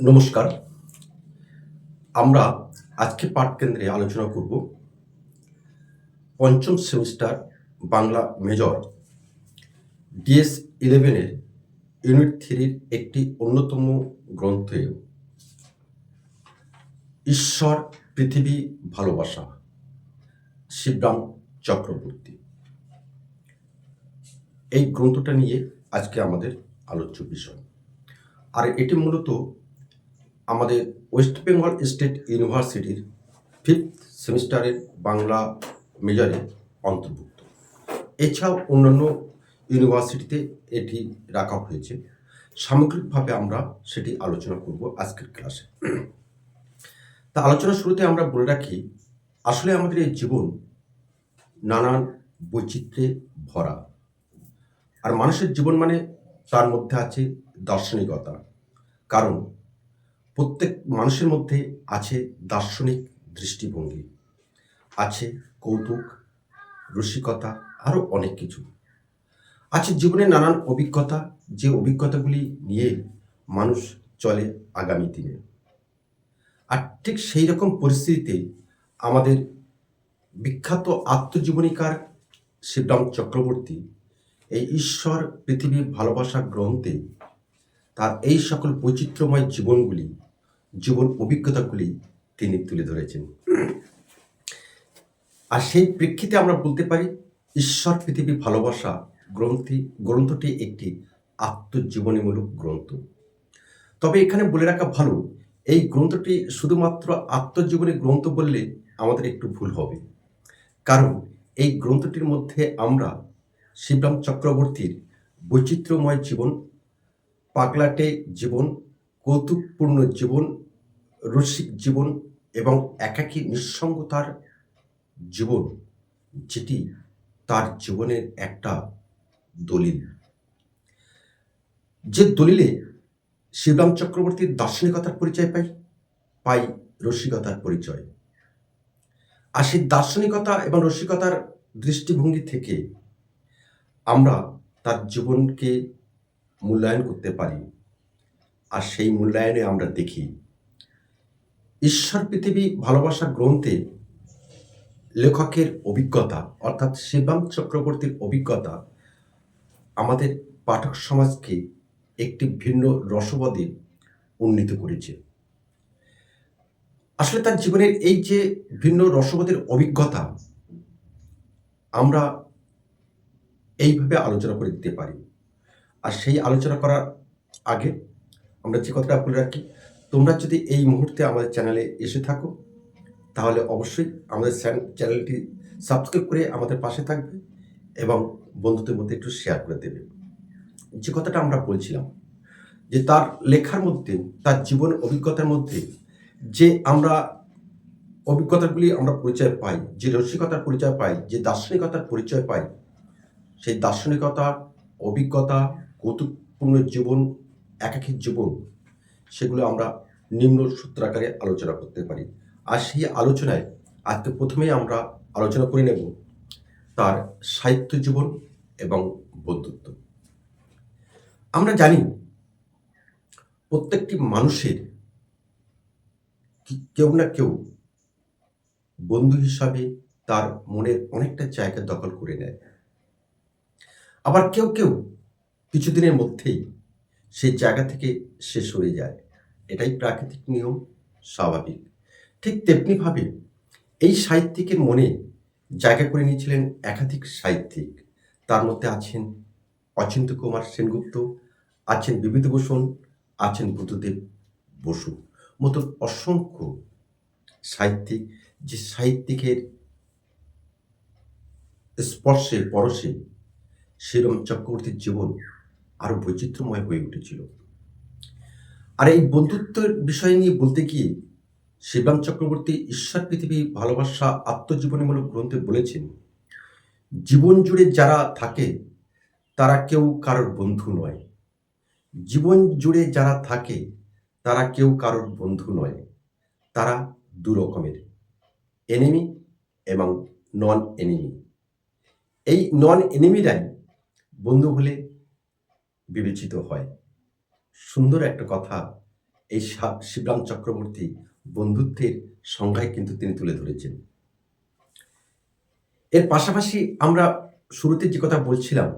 নমস্কার। আমরা আজকে পাঠ কেন্দ্রে আলোচনা করব পঞ্চম সেমিস্টার বাংলা মেজর ডিএস ইলেভেনের ইউনিট থ্রির একটি অন্যতম গ্রন্থে ঈশ্বর পৃথিবী ভালোবাসা, শিবরাম চক্রবর্তী। এই গ্রন্থটা নিয়ে আজকে আমাদের আলোচ্য বিষয়। আর এটি মূলত আমাদের ওয়েস্ট বেঙ্গল স্টেট ইউনিভার্সিটির ফিফথ সেমিস্টারের বাংলা মেজরে অন্তর্ভুক্ত। এছাড়াও অন্যান্য ইউনিভার্সিটিতে এটি রাখা হয়েছে। সামগ্রিকভাবে আমরা সেটি আলোচনা করব আজকের ক্লাসে। তা আলোচনার শুরুতে আমরা বলে রাখি, আসলে আমাদের এই জীবন নানান বৈচিত্র্যে ভরা। আর মানুষের জীবন মানে তার মধ্যে আছে দার্শনিকতা। কারণ প্রত্যেক মানুষের মধ্যে আছে দার্শনিক দৃষ্টিভঙ্গি, আছে কৌতুক, রসিকতা আরও অনেক কিছু। আছে জীবনের নানান অভিজ্ঞতা, যে অভিজ্ঞতাগুলি নিয়ে মানুষ চলে আগামী দিনে। আর ঠিক সেই রকম পরিস্থিতিতে আমাদের বিখ্যাত আত্মজীবনীকার শিবরাম চক্রবর্তী এই ঈশ্বর পৃথিবী ভালোবাসা গ্রন্থে তার এই সকল বৈচিত্র্যময় জীবনগুলি জীবন অভিজ্ঞতাগুলি তিনি তুলে ধরেছেন। আর সেই প্রেক্ষিতে আমরা বলতে পারি, ঈশ্বর পৃথিবী ভালোবাসা গ্রন্থি, গ্রন্থটি একটি আত্মজীবনীমূলক গ্রন্থ। তবে এখানে বলে রাখা ভালো, এই গ্রন্থটি শুধুমাত্র আত্মজীবনী গ্রন্থ বললে আমাদের একটু ভুল হবে। কারণ এই গ্রন্থটির মধ্যে আমরা শিবরাম চক্রবর্তীর বৈচিত্র্যময় জীবন, পাগলাটে জীবন কৌতুকপূর্ণ জীবন, রসিক জীবন এবং একাকী নিঃসঙ্গতার জীবন, যেটি তার জীবনের একটা দলিল। যে দলিলে শিবরাম চক্রবর্তীর দার্শনিকতার পরিচয় পাই পাই রসিকতার পরিচয়। আর সেই দার্শনিকতা এবং রসিকতার দৃষ্টিভঙ্গি থেকে আমরা তার জীবনকে মূল্যায়ন করতে পারি। আর সেই মূল্যায়নে আমরা দেখি। ঈশ্বর পৃথিবী ভালোবাসা গ্রন্থে লেখকের অভিজ্ঞতা, অর্থাৎ শিবরাম চক্রবর্তীর অভিজ্ঞতা, আমাদের পাঠক সমাজকে একটি ভিন্ন রসবাদে উন্নীত করেছে। আসলে তার জীবনের এই যে ভিন্ন রসবাদের অভিজ্ঞতা, আমরা এইভাবে আলোচনা করে দিতে পারি। আর সেই আলোচনা করার আগে আমরা যে কথাটা বলে রাখি, তোমরা যদি এই মুহূর্তে আমাদের চ্যানেলে এসে থাকো, তাহলে অবশ্যই আমাদের চ্যানেলটি সাবস্ক্রাইব করে আমাদের পাশে থাকবে এবং বন্ধুদের মধ্যে একটু শেয়ার করে দেবে। যে কথাটা আমরা বলছিলাম, যে তার লেখার মধ্যে, তার জীবন অভিজ্ঞতার মধ্যে যে আমরা অভিজ্ঞতাগুলি আমরা পরিচয় পাই, যে রসিকতার পরিচয় পাই, যে দার্শনিকতার পরিচয় পাই, সেই দার্শনিকতা, অভিজ্ঞতা, কৌতুকপূর্ণ জীবন একাকী জীবন, সেগুলো আমরা নিম্ন সূত্রাকারে আলোচনা করতে পারি। আর সেই আলোচনায় আজকে প্রথমেই আমরা আলোচনা করে নেব তার সাহিত্য জীবন এবং বন্ধুত্ব। আমরা জানি প্রত্যেকটি মানুষের কেউ না কেউ বন্ধু হিসাবে তার মনের অনেকটা জায়গা দখল করে নেয়। আবার কেউ কেউ কিছুদিনের মধ্যেই সেই জায়গা থেকে সে সরে যায়। এটাই প্রাকৃতিক নিয়ম, স্বাভাবিক। ঠিক তেমনিভাবে এই সাহিত্যিকের মনে জায়গা করে নিয়েছিলেন একাধিক সাহিত্যিক। তার মধ্যে আছেন অচিন্ত কুমার সেনগুপ্ত, আছেন বিভূতিভূষণ আছেন বুদ্ধদেব বসু। মতো অসংখ্য সাহিত্যিক যে সাহিত্যিকের স্পর্শে, পরশে সেরম চক্রবর্তীর জীবন আরও বৈচিত্র্যময় হয়ে উঠেছিল। আর এই বন্ধুত্বের বিষয় নিয়ে বলতে গিয়ে শিবরাম চক্রবর্তী ঈশ্বর পৃথিবী ভালোবাসা আত্মজীবনীমূলক গ্রন্থে বলেছেন, জীবন জুড়ে যারা থাকে, তারা কেউ কারোর বন্ধু নয়। জীবন জুড়ে যারা থাকে, তারা কেউ কারোর বন্ধু নয়। তারা দু রকমের এনিমি এবং নন এনিমি এই নন এনিমিরাই বন্ধু বলে বিবেচিত হয়। সুন্দর একটা কথা এই শিবরাম চক্রবর্তী বন্ধুত্বের সংজ্ঞায় কিন্তু তিনি তুলে ধরেছেন। এর পাশাপাশি আমরা শুরুতে যে কথা বলছিলাম,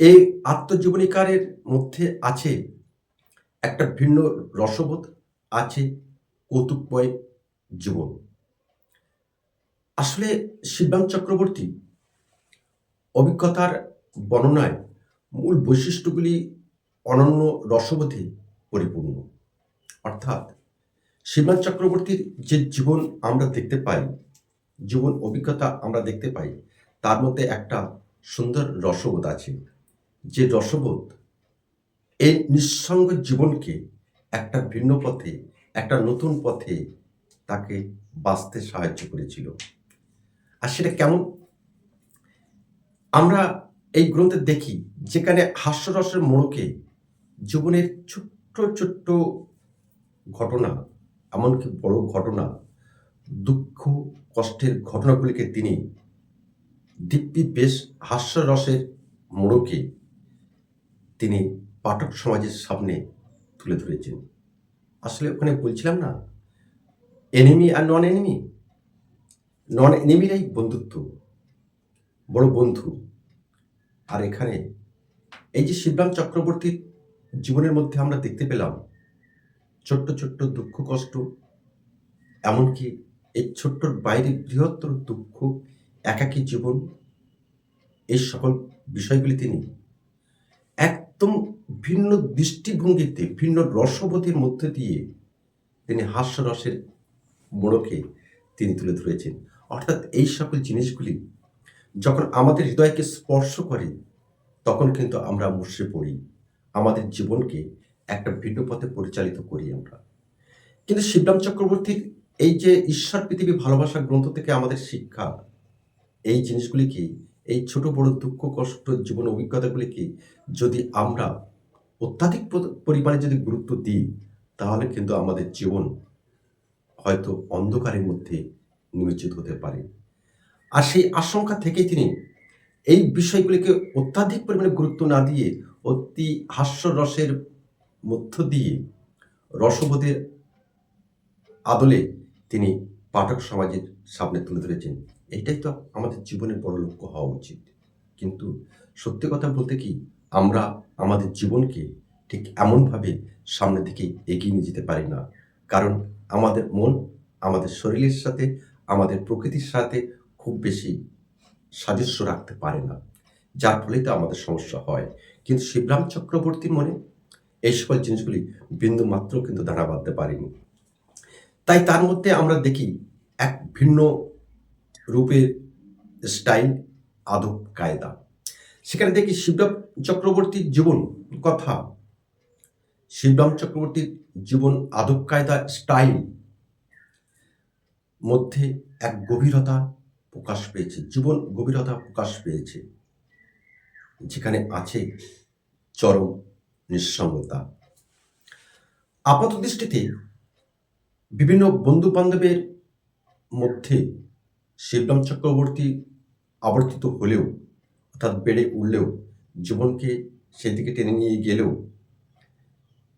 এই আত্মজীবনীকারের মধ্যে আছে একটা ভিন্ন রসবোধ, আছে কৌতুকময় জীবন। আসলে শিবরাম চক্রবর্তী অভিজ্ঞতার বর্ণনায় মূল বৈশিষ্ট্যগুলি অনন্য রসবোধে পরিপূর্ণ। অর্থাৎ শিবরাম চক্রবর্তীর যে জীবন আমরা দেখতে পাই, জীবন অভিজ্ঞতা আমরা দেখতে পাই, তার মধ্যে একটা সুন্দর রসবোধ আছে। যে রসবোধ এই নিঃসঙ্গ জীবনকে একটা ভিন্ন পথে, একটা নতুন পথে তাকে বাঁচতে সাহায্য করেছিল। আর সেটা কেমন? আমরা এই গ্রন্থে দেখি যেখানে হাস্যরসের মোড়কে জীবনের ছোট্ট ছোট্ট ঘটনা, এমনকি বড় ঘটনা, দুঃখ, কষ্টের ঘটনাগুলিকে তিনি দিব্যি বেশ হাস্যরসের মোড়কে তিনি পাঠক সমাজের সামনে তুলে ধরেছেন। আসলে ওখানে বলছিলাম না এনিমি আর নন এনিমি নন এনিমিরাই বন্ধুত্ব, বড় বন্ধু। আর এখানে এই যে শিবরাম চক্রবর্তীর জীবনের মধ্যে আমরা দেখতে পেলাম, ছোট্ট ছোট্ট দুঃখ কষ্ট, এমনকি এই ছোট্টর বাইরে বৃহত্তর দুঃখ, একাকী জীবন, এই সকল বিষয়গুলি তিনি একদম ভিন্ন দৃষ্টিভঙ্গিতে, ভিন্ন রসবোধের মধ্যে দিয়ে তিনি হাস্যরসের মোড়কে তিনি তুলে ধরেছেন। অর্থাৎ এই সকল জিনিসগুলি যখন আমাদের হৃদয়কে স্পর্শ করে তখন কিন্তু আমরা মুশড়ে পড়ি। আমাদের জীবনকে একটা ভিন্ন পথে পরিচালিত করি আমরা। কিন্তু শিবরাম চক্রবর্তীর এই যে ঈশ্বর, পৃথিবী ভালোবাসা গ্রন্থ থেকে আমাদের শিক্ষা, এই জিনিসগুলিকে, এই ছোট বড় দুঃখ, কষ্ট, জীবন অভিজ্ঞতাগুলিকে যদি আমরা অত্যাধিক পরিমাণে যদি গুরুত্ব দিই, তাহলে কিন্তু আমাদের জীবন হয়তো অন্ধকারের মধ্যে নিমজ্জিত হতে পারে। আর সেই আশঙ্কা থেকেই তিনি এই বিষয়গুলিকে অত্যাধিক পরিমাণে গুরুত্ব না দিয়ে অতি হাস্যরসের মধ্য দিয়ে রসবোধের আদলে তিনি পাঠক সমাজের সামনে তুলে ধরেছেন। এটাই তো আমাদের জীবনের বড় লক্ষ্য হওয়া উচিত। কিন্তু সত্যি কথা বলতে কি, আমরা আমাদের জীবনকে ঠিক এমনভাবে সামনের দিকে এগিয়ে নিয়ে যেতে পারি না। কারণ আমাদের মন আমাদের শরীরের সাথে, আমাদের প্রকৃতির সাথে খুব বেশি সাদৃশ্য রাখতে পারে না। যার ফলে তো আমাদের সমস্যা হয়। কিন্তু শিবরাম চক্রবর্তীর মনে এই সকল জিনিসগুলি বিন্দু মাত্র কিন্তু দাঁড়া বাঁধতে পারেনি। তাই তার মধ্যে আমরা দেখি এক ভিন্ন রূপের স্টাইল আদব কায়দা। সেখানে দেখি শিবরাম চক্রবর্তীর জীবন কথা। শিবরাম চক্রবর্তীর জীবন আদব কায়দা স্টাইল মধ্যে এক গভীরতা প্রকাশ পেয়েছে, জীবন গভীরতা প্রকাশ পেয়েছে। যেখানে আছে চরম নিঃসঙ্গতা। আপাত দৃষ্টিতে বিভিন্ন বন্ধু বান্ধবের মধ্যে শিবরাম চক্রবর্তী আবর্তিত হলেও, অর্থাৎ বেড়ে উঠলেও, জীবনকে সেদিকে টেনে নিয়ে গেলেও,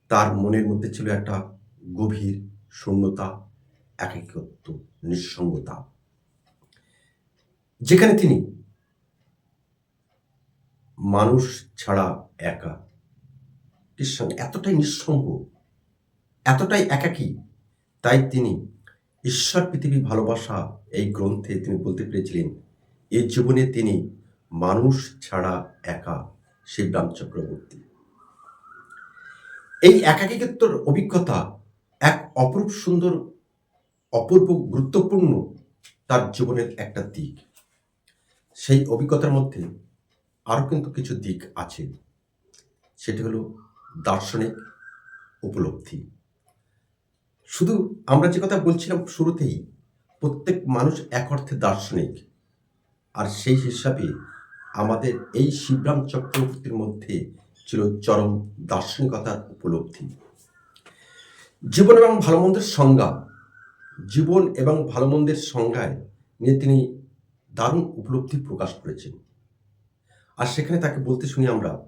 তার মনের মধ্যে ছিল একটা গভীর শূন্যতা, একাকিত্ব, নিঃসঙ্গতা। যেখানে তিনি মানুষ ছাড়া একা। নিঃসঙ্গ এতটাই নিঃসঙ্গ, এতটাই একাকী, তাই তিনি ঈশ্বর পৃথিবী ভালোবাসা এই গ্রন্থে তিনি বলতে পেরেছিলেন এই জীবনে তিনি মানুষ ছাড়া একা শিবরাম চক্রবর্তী এই একাকিত্বর অভিজ্ঞতা এক অপরূপ সুন্দর, অপূর্ব, গুরুত্বপূর্ণ তার জীবনের একটা দিক। সেই অভিজ্ঞতার মধ্যে আরও কিন্তু কিছু দিক আছে। সেটি হলো দার্শনিক উপলব্ধি। শুধু আমরা যে কথা বলছিলাম শুরুতেই, প্রত্যেক মানুষ এক অর্থে দার্শনিক। আর সেই হিসাবে আমাদের এই শিবরাম চক্রবর্তীর মধ্যে ছিল চরম দার্শনিকতার উপলব্ধি। জীবন এবং ভালো মন্দের সংজ্ঞা, জীবন এবং ভালো মন্দের সংজ্ঞায় নিয়ে তিনি দারুণ উপলব্ধি প্রকাশ করেছেন। আর সেখানে তাকে বলতে শুনি আমরা,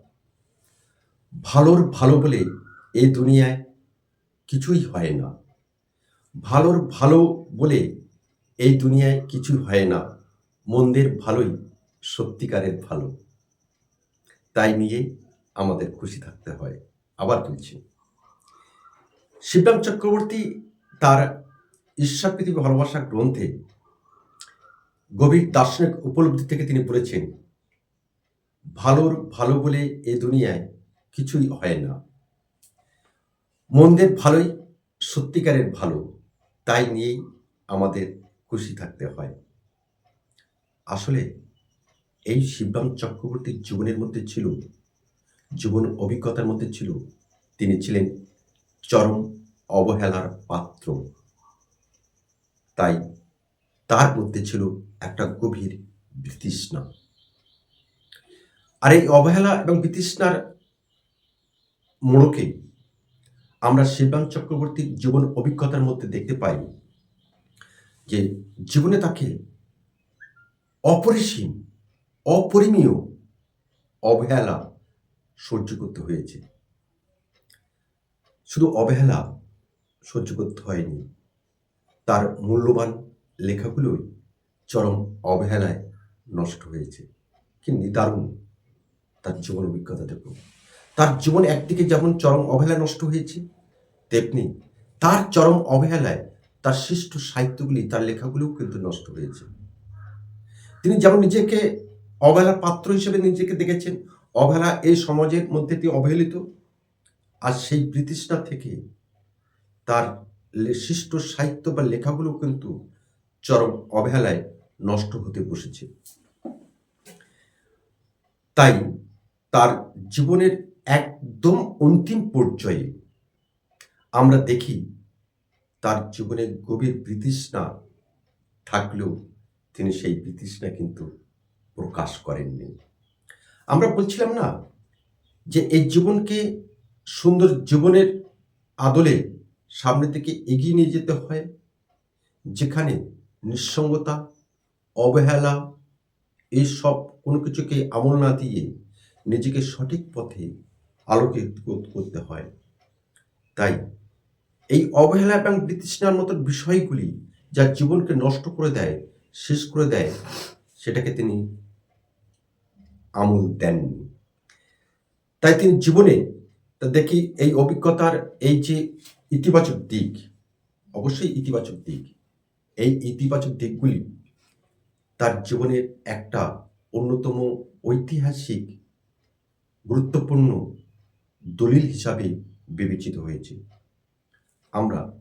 ভালোর ভালো বলে এই দুনিয়ায় কিছুই হয় না। ভালোর ভালো বলে এই দুনিয়ায় কিছুই হয় না। মন্দের ভালোই সত্যিকারের ভালো। তাই নিয়ে আমাদের খুশি থাকতে হয়। আবার বলছি, শিবরাম চক্রবর্তী তার ঈশ্বর পৃথিবী ভালোবাসা গ্রন্থে গভীর দার্শনিক উপলব্ধি থেকে তিনি বলেছেন, ভালোর ভালো বলে এ দুনিয়ায় কিছুই হয় না। মন্দের ভালোই সত্যিকারের ভালো, তাই নিয়েই আমাদের খুশি থাকতে হয়। আসলে এই শিবরাম চক্রবর্তীর জীবনের মধ্যে ছিল, জীবন অভিজ্ঞতার মধ্যে ছিল, তিনি ছিলেন চরম অবহেলার পাত্র। তাই তার মধ্যে ছিল একটা গভীর বিতৃষ্ণা। আর এই অবহেলা এবং বিতৃষ্ণার মোড়কে আমরা শিবরাম চক্রবর্তীর জীবন অভিজ্ঞতার মধ্যে দেখতে পাই যে জীবনে তাকে অপরিসীম, অপরিমীয় অবহেলা সহ্য করতে হয়েছে। শুধু অবহেলা সহ্য করতে হয়নি, তার মূল্যবান লেখাগুলোই চরম অবহেলায় নষ্ট হয়েছে। কি নিদারুণ তার জীবন অভিজ্ঞতা দেখুন। তার জীবন একদিকে যেমন চরম অবহেলায় নষ্ট হয়েছে, তেমনি তার চরম অবহেলায় তার সৃষ্ট সাহিত্যগুলি, তার লেখাগুলিও কিন্তু নষ্ট হয়েছে। তিনি যেমন নিজেকে অবহেলার পাত্র হিসেবে নিজেকে দেখেছেন, অবহেলা এই সমাজের মধ্যে তিনি অবহেলিত, আর সেই বিতৃষ্ণা থেকে তার সৃষ্ট সাহিত্য বা লেখাগুলো কিন্তু চরম অবহেলায় নষ্ট হতে বসেছে। তাই তার জীবনের একদম অন্তিম পর্যায়ে আমরা দেখি তার জীবনে গভীর বিতৃষ্ণা থাকলেও তিনি সেই বিতৃষ্ণা কিন্তু প্রকাশ করেননি। আমরা বলছিলাম না যে এই জীবনকে সুন্দর জীবনের আদলে সামনে থেকে এগিয়ে নিয়ে যেতে হয়, যেখানে নিঃসঙ্গতা অবহেলা এইসব কোনো কিছুকে আমল না দিয়ে নিজেকে সঠিক পথে আলোকিত কর- করতে হয়। তাই এই অবহেলা এবং বিতৃষ্ণার মতো বিষয়গুলি যা জীবনকে নষ্ট করে দেয়, শেষ করে দেয়, সেটাকে তিনি আমল দেননি। তাই তিনি জীবনে তা দেখি এই অভিজ্ঞতার এই যে ইতিবাচক দিক, অবশ্যই ইতিবাচক দিক, এই ইতিবাচক দিকগুলি তার জীবনের একটা অন্যতম ঐতিহাসিক গুরুত্বপূর্ণ দলিল হিসাবে বিবেচিত হয়েছে। আমরা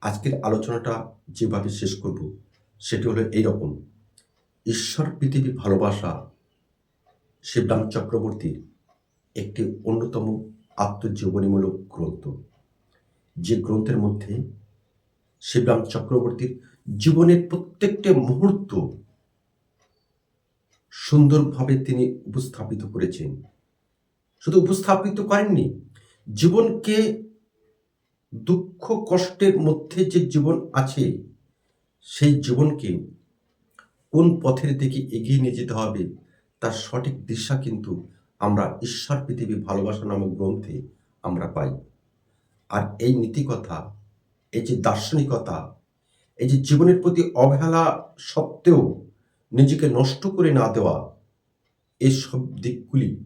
আজকের আলোচনাটা যেভাবে শেষ করব, সেটি হলো এইরকম। ঈশ্বর পৃথিবী ভালোবাসা শিবরাম চক্রবর্তীর একটি অন্যতম আত্মজীবনীমূলক গ্রন্থ। যে গ্রন্থের মধ্যে শিবরাম চক্রবর্তীর জীবনের প্রত্যেকটা মুহূর্ত সুন্দরভাবে তিনি উপস্থাপিত করেছেন। শুধু উপস্থাপিত করেননি, জীবনকে দুঃখ, কষ্টের মধ্যে যে জীবন আছে, সেই জীবনকে কোন পথের দিকে এগিয়ে নিয়ে যেতে হবে, তার সঠিক দিশা কিন্তু আমরা ঈশ্বর পৃথিবী ভালোবাসা নামক গ্রন্থে আমরা পাই। আর এই নীতিকথা, এই যে দার্শনিকতা, এই যে জীবনের প্রতি অবহেলা সত্ত্বেও নিজেকে নষ্ট করে না দেওয়া এসব দিকগুলি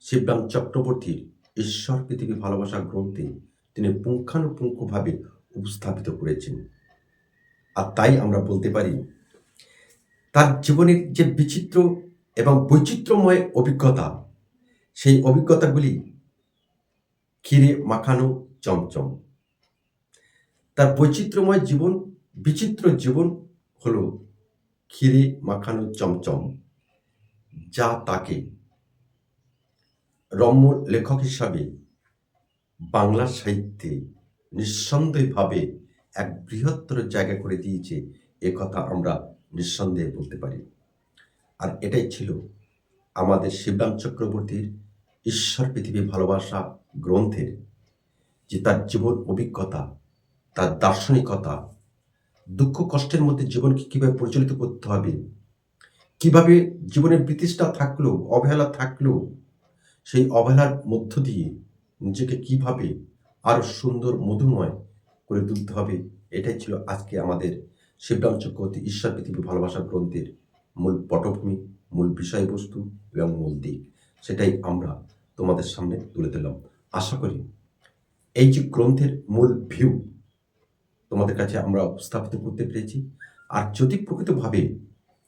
শিবরাম চক্রবর্তীর ঈশ্বর পৃথিবী ভালোবাসা গ্রন্থে তিনি পুঙ্খানুপুঙ্খভাবে উপস্থাপিত করেছেন। আর তাই আমরা বলতে পারি, তার জীবনের যে বিচিত্র এবং বৈচিত্র্যময় অভিজ্ঞতা, সেই অভিজ্ঞতাগুলি ক্ষীরে মাখানো চমচম। তার বৈচিত্র্যময় জীবন, বিচিত্র জীবন হলো ক্ষীরে মাখানো চমচম, যা তাকে রম্য লেখক হিসাবে বাংলা সাহিত্যে নিঃসন্দেহভাবে এক বৃহত্তর জায়গা করে দিয়েছে, এ কথা আমরা নিঃসন্দেহে বলতে পারি। আর এটাই ছিল আমাদের শিবরাম চক্রবর্তীর ঈশ্বর পৃথিবী ভালোবাসা গ্রন্থের যে তার জীবন অভিজ্ঞতা, তার দার্শনিকতা দুঃখ কষ্টের মধ্যে জীবনকে কীভাবে পরিচালিত করতে হবে? কীভাবে জীবনের বিতৃষ্ণা থাকলেও, অবহেলা থাকলেও, সেই অবহেলার মধ্য দিয়ে নিজেকে কীভাবে আরও সুন্দর, মধুময় করে তুলতে হবে? এটাই ছিল আজকে আমাদের শিবরাম চক্রবর্তী ঈশ্বর পৃথিবী ভালোবাসা গ্রন্থের মূল পটভূমি, মূল বিষয়বস্তু এবং মূল দিক। সেটাই আমরা তোমাদের সামনে তুলে দিলাম আশা করি এই যে গ্রন্থের মূল ভিউ তোমাদের কাছে আমরা উপস্থাপিত করতে পেরেছি। আর যদি প্রকৃতভাবে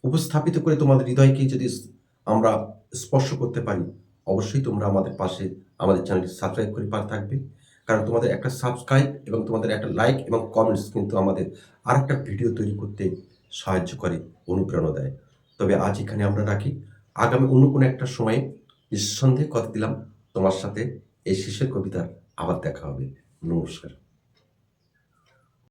উপস্থাপিত করে তোমাদের হৃদয়কে যদি আমরা স্পর্শ করতে পারি, অবশ্যই তোমরা আমাদের পাশে আমাদের চ্যানেলটি সাবস্ক্রাইব করে পার থাকবে। কারণ তোমাদের একটা সাবস্ক্রাইব এবং তোমাদের একটা লাইক এবং কমেন্টস কিন্তু আমাদের আর একটা ভিডিও তৈরি করতে সাহায্য করে, অনুপ্রেরণা দেয়। তবে আজ এখানে আমরা রাখি। আগামী অন্য কোনো একটা সময়ে নিঃসন্দেহে কথা দিলাম। তোমার সাথে এই শেষের কবিতার আবার দেখা হবে। নমস্কার।